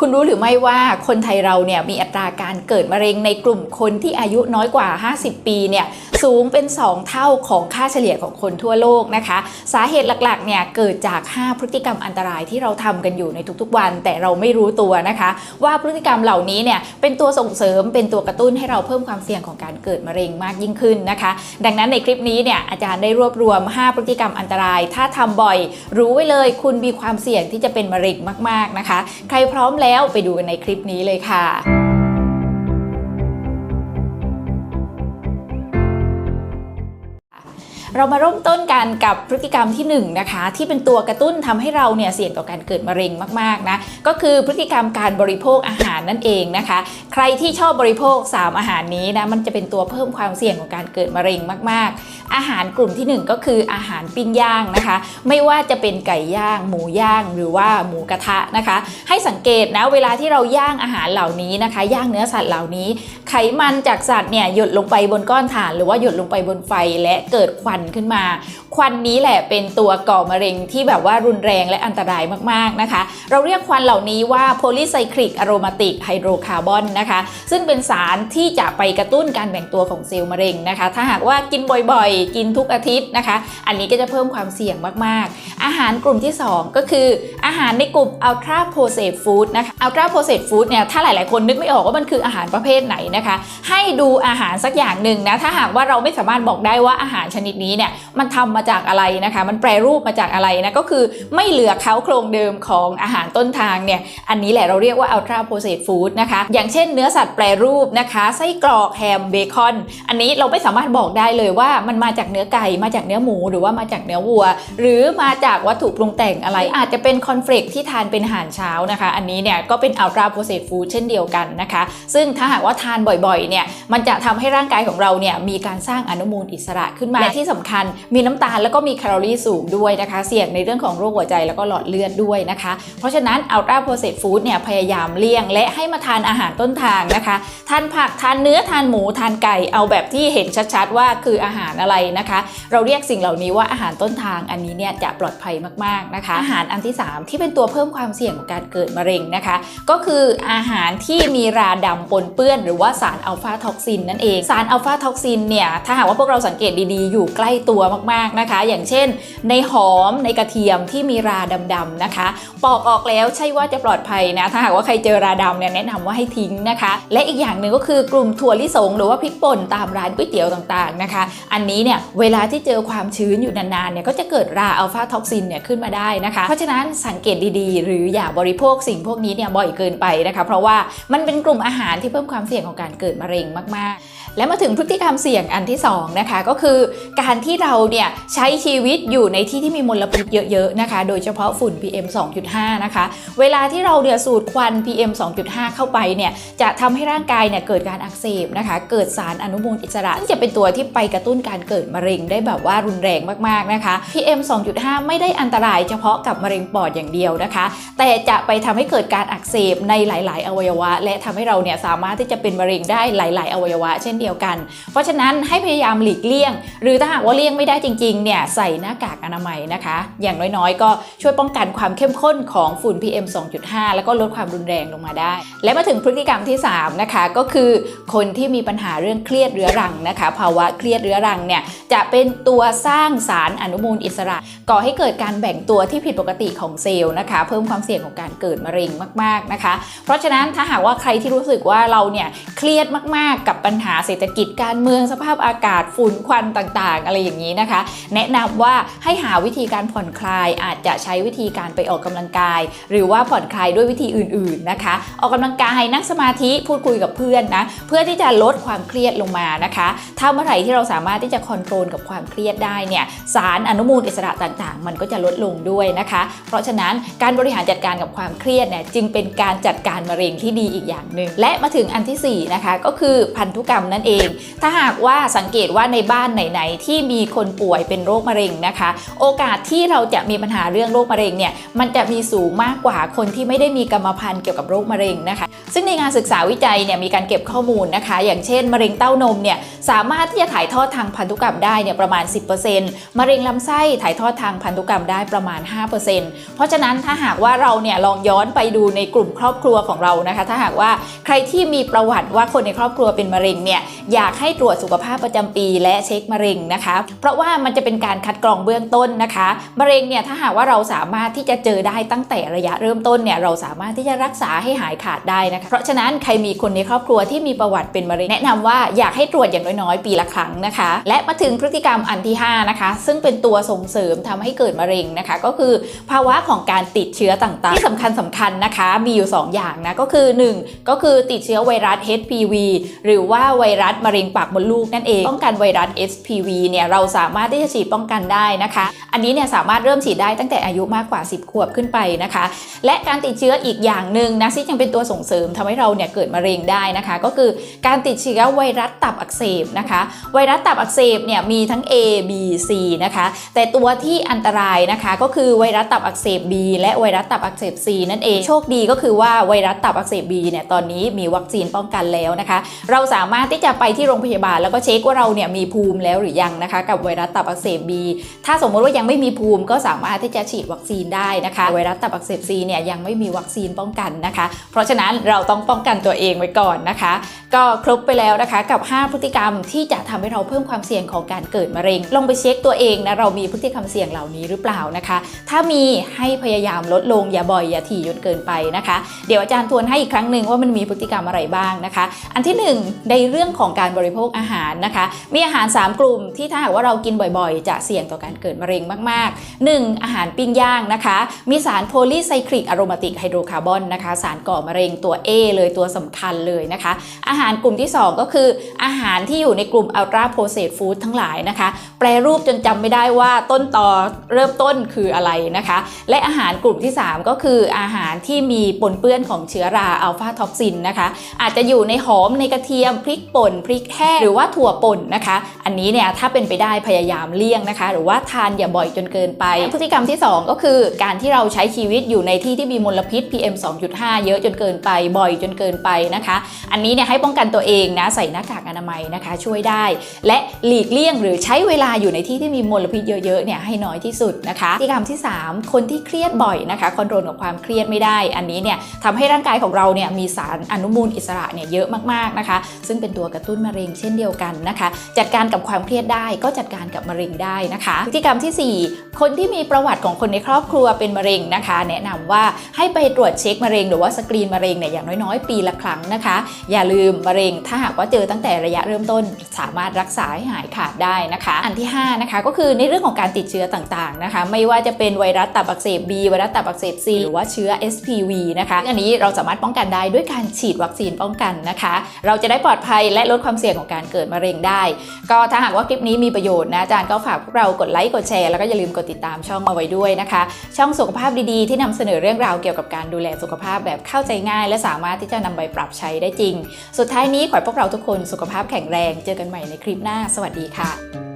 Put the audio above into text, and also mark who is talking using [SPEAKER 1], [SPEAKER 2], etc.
[SPEAKER 1] คุณรู้หรือไม่ว่าคนไทยเราเนี่ยมีอัตราการเกิดมะเร็งในกลุ่มคนที่อายุน้อยกว่า 50 ปีเนี่ยสูงเป็น 2 เท่าของค่าเฉลี่ยของคนทั่วโลกนะคะ สาเหตุหลักๆเนี่ยเกิดจาก 5 พฤติกรรมอันตรายที่เราทำกันอยู่ในทุกๆวัน แต่เราไม่รู้ตัวนะคะ ว่าพฤติกรรมเหล่านี้เนี่ยเป็นตัวส่งเสริมเป็นตัวกระตุ้นให้เราเพิ่มความเสี่ยงของการเกิดมะเร็งมากยิ่งขึ้นนะคะ ดังนั้นในคลิปนี้เนี่ยอาจารย์ได้รวบรวม 5 พฤติกรรมอันตราย ถ้าทำบ่อย รู้ไว้เลยคุณมีความเสี่ยงที่จะเป็นมะเร็งมากๆนะคะ ใครพร้อมแล้วไปดูกันในคลิปนี้เลยค่ะ เรามาเริ่มต้นกันกับพฤติกรรมที่1นงนะคะ ที่เป็นตัวกระตุ้นทำให้เราเนี่ยเสี่ยงต่อการเกิดมะเร็งมากๆนะก็คือพฤติกรรมการบริโภคอาหารนั่นเองนะคะ ใครที่ชอบบริโภค 3 อาหารนี้นะมันจะเป็นตัวเพิ่มความเสี่ยงของการเกิดมะเร็งมาก ๆ อาหารกลุ่มที่ 1 ก็คืออาหารปิ้งย่างนะคะ ไม่ว่าจะเป็นไก่ย่าง หมูย่าง หรือว่าหมูกระทะนะคะ ให้สังเกตนะเวลาที่เราย่างอาหารเหล่านี้นะคะ ย่างเนื้อสัตว์เหล่านี้ ไขมันจากสัตว์เนี่ยหยดลงไปบนก้อนถ่าน หรือว่าหยดลงไปบนไฟและเกิดควันขึ้นมา ควันนี้แหละเป็นตัวก่อมะเร็งที่แบบว่ารุนแรงและอันตรายมากๆนะคะ เราเรียกควันเหล่านี้ว่าโพลีไซคลิกอะโรมาติกไฮโดรคาร์บอนนะคะ ซึ่งเป็นสารที่จะไปกระตุ้นการแบ่งตัวของเซลล์มะเร็งนะคะ ถ้าหากว่ากินบ่อยๆ กินทุกอาทิตย์นะคะ อันนี้ก็จะเพิ่มความเสี่ยงมากๆ อาหารกลุ่มที่ 2 ก็คืออาหารในกลุ่ม ultra processed food นะคะ ultra processed food เนี่ยถ้าหลายๆ คนนึกไม่ออกว่ามันคืออาหารประเภทไหนนะคะ ให้ดูอาหารสักอย่างหนึ่งนะถ้าหากว่าเราไม่สามารถบอกได้ว่าอาหารชนิดนี้เนี่ยมันทำมาจากอะไรนะคะ มันแปรรูปมาจากอะไรนะก็คือไม่เหลือเขาโครงเดิมของอาหารต้นทางเนี่ยอันนี้แหละเราเรียกว่า ultra processed food นะคะ อย่างเช่นเนื้อสัตว์แปรรูปนะคะไส้กรอกแฮมเบคอน อันนี้เราไม่สามารถบอกได้เลยว่ามันมาจากเนื้อไก่มาจากเนื้อหมูหรือว่ามาจากเนื้อวัว หรือมาจากวัตถุปรุงแต่งอะไร อาจจะเป็นคอนเฟลกที่ทานเป็นอาหารเช้านะคะ อันนี้เนี่ยก็เป็น ultra processed food เช่นเดียวกันนะคะ ซึ่งถ้าหากว่าทานบ่อยๆเนี่ยมันจะทำให้ร่างกายของเราเนี่ยมีการสร้างอนุมูลอิสระขึ้นมาและที่สำคัญ มีน้ำตาลแล้วก็มีแคลอรี่สูงด้วยนะคะ เสี่ยงในเรื่องของโรคหัวใจแล้วก็หลอดเลือดด้วยนะคะ เพราะฉะนั้น ultra processed food เนี่ยพยายามเลี่ยง และให้มาทานอาหารต้นทางนะคะทานผักทานเนื้อทานหมูทานไก่เอาแบบที่เห็นชัดๆว่าคืออาหารอะไรนะคะ เราเรียกสิ่งเหล่านี้ว่าอาหารต้นทางอันนี้เนี่ยจะปลอดภัยมากๆนะคะ อาหารอันที่ 3 ที่เป็นตัวเพิ่มความเสี่ยงของการเกิดมะเร็งนะคะ ก็คืออาหารที่มีราดำปนเปื้อน หรือว่าสารอัลฟาท็อกซินนั่นเองสารอัลฟาท็อกซินเนี่ยถ้าหากว่าพวกเราสังเกตดีๆอยู่ใกล้ตัวมากๆนะคะ อย่างเช่น ในหอมในกระเทียมที่มีราดำๆนะคะ ปอกออกแล้วใช่ว่าจะปลอดภัยนะ ถ้าหากว่าใครเจอราดำเนี่ยแนะนำว่าให้ทิ้งนะคะ และอีกอย่างหนึ่งก็คือกลุ่มถั่วลิสงหรือว่าพริกป่นตามร้านก๋วยเตี๋ยวต่างๆนะคะ อันนี้เนี่ยเวลาที่เจอความชื้นอยู่นานๆเนี่ยก็จะเกิดราอัลฟาท็อกซินเนี่ยขึ้นมาได้นะคะ เพราะฉะนั้นสังเกตดีๆ หรืออย่าบริโภคสิ่งพวกนี้เนี่ยบ่อยเกินไปนะคะ เพราะว่ามันเป็นกลุ่มอาหารที่เพิ่มความเสี่ยงของการเกิดมะเร็งมากๆ และมาถึงพฤติกรรมเสี่ยงอันที่2นะคะก็คือการที่เราเนี่ยใช้ชีวิตอยู่ในที่ที่มีมลพิษเยอะๆนะคะ โดยเฉพาะฝุ่น PM 2.5 นะคะ เวลาที่เราเนี่ยสูดควัน PM 2.5 เข้าไปเนี่ยจะทำให้ร่างกายเนี่ยเกิดการอักเสบนะคะ เกิดสารอนุมูลอิสระซึ่งจะเป็นตัวที่ไปกระตุ้นการเกิดมะเร็งได้แบบว่ารุนแรงมากๆนะคะ PM 2.5 ไม่ได้อันตรายเฉพาะกับมะเร็งปอดอย่างเดียวนะคะ แต่จะไปทำให้เกิดการอักเสบในหลาย ๆ อวัยวะ และทำให้เราเนี่ยสามารถที่จะเป็นมะเร็งได้หลาย ๆ อวัยวะ เช่นเดียวกัน เพราะฉะนั้นให้พยายามหลีกเลี่ยง หรือถ้าหากว่าเลี่ยงไม่ได้จริงๆเนี่ยใส่หน้ากากอนามัยนะคะ อย่างน้อยๆ ก็ช่วยป้องกันความเข้มข้นของฝุ่น PM 2.5 แล้วก็ลดความรุนแรงลงมาได้ และมาถึงพฤติกรรมที่ 3 นะคะ ก็คือคนที่มีปัญหาเรื่องเครียดเรื้อรังนะคะ ภาวะเครียดเรื้อรังเนี่ยจะเป็นตัวสร้างสารอนุมูลอิสระ ก่อให้เกิดการแบ่งตัวที่ผิดปกติของเซลล์นะคะ เพิ่มความเสี่ยงของการเกิดมะเร็งมาก ๆนะคะ เพราะฉะนั้นถ้าหากว่าใครที่รู้สึกว่าเราเนี่ยเครียดมากๆ กับปัญหาเศรษฐกิจการเมืองสภาพอากาศฝุ่นควันต่างๆ อะไรอย่างนี้นะคะ แนะนำว่าให้หาวิธีการผ่อนคลายอาจจะใช้วิธีการไปออกกำลังกาย หรือว่าผ่อนคลายด้วยวิธีอื่นๆนะคะ ออกกำลังกายนั่งสมาธิพูดคุยกับเพื่อนนะเพื่อที่จะลดความเครียดลงมานะคะถ้าเมื่อไหร่ที่เราสามารถที่จะคอนโทรลกับความเครียดได้เนี่ยสารอนุมูลอิสระต่างๆ มันก็จะลดลงด้วยนะคะ เพราะฉะนั้นการบริหารจัดการกับความเครียดเนี่ยจึงเป็นการจัดการมะเร็งที่ดีอีกอย่างหนึ่งและมาถึงอันที่สี่นะคะก็คือพันธุกรรมนั่นเอง ถ้าหากว่าสังเกตว่าในบ้านไหนๆที่มีคนป่วยเป็นโรคมะเร็งนะคะ โอกาสที่เราจะมีปัญหาเรื่องโรคมะเร็งเนี่ยมันจะมีสูงมากกว่าคนที่ไม่ได้มีกรรมพันธุ์เกี่ยวกับโรคมะเร็งนะคะ ซึ่งในงานศึกษาวิจัยเนี่ยมีการเก็บข้อมูลนะคะ อย่างเช่น มะเร็งเต้านมเนี่ยสามารถที่จะถ่ายทอดทางพันธุกรรมได้เนี่ยประมาณ 10%มะเร็งลำไส้ถ่ายทอดทางพันธุกรรมได้ประมาณ 5%เพราะฉะนั้นถ้าหากว่าเราเนี่ยลองย้อนไปดูในกลุ่มครอบครัวของเรานะคะ ถ้าหากว่าใครที่มีประวัติว่าคนในครอบครัวเป็นมะเร็งเนี่ยอยากให้ตรวจสุขภาพประจำปีและเช็คมะเร็งนะคะ เพราะว่ามันจะเป็นการคัดกรองเบื้องต้นนะคะ มะเร็งเนี่ยถ้าหากว่าเราสามารถที่จะเจอได้ตั้งแต่ระยะเริ่มต้นเนี่ยเราสามารถที่จะรักษาให้หายขาดได้นะคะ เพราะฉะนั้นใครมีคนในครอบครัวที่มีประวัติเป็นมะเร็งแนะนำว่าอยากให้ตรวจอย่างน้อยๆ ปีละครั้งนะคะ และมาถึงพฤติกรรมอันที่ 5 นะคะ ซึ่งเป็นตัวส่งเสริมทำให้เกิดมะเร็งนะคะ ก็คือภาวะของการติดเชื้อต่างๆ ที่สำคัญสำคัญนะคะ มีอยู่ 2 อย่างนะก็คือ 1 ก็คือติดเชื้อไวรัส HPV หรือว่าไวรัสรัดมะเร็งปากมดลูกนั่นเอง ป้องกันไวรัส HPV เนี่ยเราสามารถที่จะฉีดป้องกันได้นะคะ อันนี้เนี่ยสามารถเริ่มฉีดได้ตั้งแต่อายุมากกว่า 10 ขวบขึ้นไปนะคะ และการติดเชื้ออีกอย่างหนึ่งนะที่ยังเป็นตัวส่งเสริมทำให้เราเนี่ยเกิดมะเร็งได้นะคะ ก็คือการติดเชื้อไวรัสตับอักเสบนะคะ ไวรัสตับอักเสบเนี่ยมีทั้ง A B C นะคะ แต่ตัวที่อันตรายนะคะก็คือไวรัสตับอักเสบ B และไวรัสตับอักเสบ C นั่นเองโชคดีก็คือว่าไวรัสตับอักเสบ B เนี่ยตอนนี้มีวัคซีนป้องกันแล้วนะคะ เราสามารถที่จะไปที่โรงพยาบาลแล้วก็เช็คว่าเราเนี่ยมีภูมิแล้วหรือยังนะคะ กับไวรัสตับอักเสบ B ถ้าสมมติว่ายังไม่มีภูมิก็สามารถที่จะฉีดวัคซีนได้นะคะ ไวรัสตับอักเสบ C เนี่ยยังไม่มีวัคซีนป้องกันนะคะ เพราะฉะนั้นเราต้องป้องกันตัวเองไว้ก่อนนะคะ ก็ครบไปแล้วนะคะกับ 5 พฤติกรรมที่จะทำให้เราเพิ่มความเสี่ยงของการเกิดมะเร็ง ลองไปเช็คตัวเองนะเรามีพฤติกรรมเสี่ยงเหล่านี้หรือเปล่านะคะ ถ้ามีให้พยายามลดลงอย่าบ่อยอย่าถี่จนเกินไปนะคะ เดี๋ยวอาจารย์ทวนให้อีกครั้งหนึ่งว่ามันมีพฤติกรรมอะไรบ้างนะคะ อันที่ 1 ในเรื่องของของการบริโภคอาหารนะคะ มีอาหาร 3 กลุ่มที่ถ้าหากว่าเรากินบ่อยๆ จะเสี่ยงต่อการเกิดมะเร็งมากๆ 1. อาหารปิ้งย่างนะคะ มีสารโพลีไซคลิกอะโรมาติกไฮโดรคาร์บอนนะคะ สารก่อมะเร็งตัว A เลยตัวสำคัญเลยนะคะ อาหารกลุ่มที่ 2 ก็คือ อาหารที่อยู่ในกลุ่มอัลตราโปรเซสฟู้ดทั้งหลายนะคะ แปรรูปจนจำไม่ได้ว่าต้นตอเริ่มต้นคืออะไรนะคะ และอาหารกลุ่มที่ 3 ก็คืออาหารที่มีปนเปื้อนของเชื้อราอัลฟาท็อกซินนะคะ อาจจะอยู่ในหอมในกระเทียมพริกป่นพริกแห้งหรือว่าถั่วป่นนะคะ อันนี้เนี่ยถ้าเป็นไปได้พยายามเลี่ยงนะคะ หรือว่าทานอย่าบ่อยจนเกินไป พฤติกรรมที่ 2 ก็คือ การที่เราใช้ชีวิตอยู่ในที่ที่มีมลพิษ PM 2.5 เยอะจนเกินไปบ่อยจนเกินไปนะคะ อันนี้เนี่ยให้ป้องกันตัวเองนะใส่หน้ากากอนามัยนะคะ ช่วยได้ และหลีกเลี่ยงหรือใช้เวลาอยู่ในที่ที่มีมลพิษเยอะๆเนี่ยให้น้อยที่สุดนะคะพฤติกรรมที่ 3 คนที่เครียดบ่อยนะคะคอนโทรลกับความเครียดไม่ได้ อันนี้เนี่ยทำให้ร่างกายของเราเนี่ยมีสารอนุมูลอิสระเนี่ยเยอะมากๆนะคะ ซึ่งเป็นตัวกระตุ้นมะเร็งเช่นเดียวกันนะคะ จัดการกับความเครียดได้ก็จัดการกับมะเร็งได้นะคะพฤติกรรมทีสี่4 คนที่มีประวัติของคนในครอบครัวเป็นมะเร็งนะคะ แนะนำว่าให้ไปตรวจเช็คมะเร็งหรือว่าสกรีนมะเร็งเนี่ยอย่างน้อยๆ ปีละครั้งนะคะ อย่าลืมมะเร็งถ้าหากว่าเจอตั้งแต่ระยะเริ่มต้น สามารถรักษาให้หายขาดได้นะคะ อันที่5นะคะก็คือในเรื่องของการติดเชื้อต่างๆนะคะ ไม่ว่าจะเป็นไวรัสตับอักเสบ B ไวรัสตับอักเสบ C หรือว่าเชื้อ SPV นะคะ อันนี้เราสามารถป้องกันได้ด้วยการฉีดวัคซีนป้องกันนะคะ เราจะได้ปลอดภัยและลดความเสี่ยงของการเกิดมะเร็งได้ ก็ถ้าหากว่าคลิปนี้มีประโยชน์นะอาจารย์ก็ฝากพวกเรากดไลค์กดแชร์แล้วก็อย่าลืมกดติดตามช่องเอาไว้ด้วยนะคะ ช่องสุขภาพดีๆ ที่นำเสนอเรื่องราวเกี่ยวกับการดูแลสุขภาพแบบเข้าใจง่าย และสามารถที่จะนำไปปรับใช้ได้จริง สุดท้ายนี้ขอให้พวกเราทุกคนสุขภาพแข็งแรง เจอกันใหม่ในคลิปหน้า สวัสดีค่ะ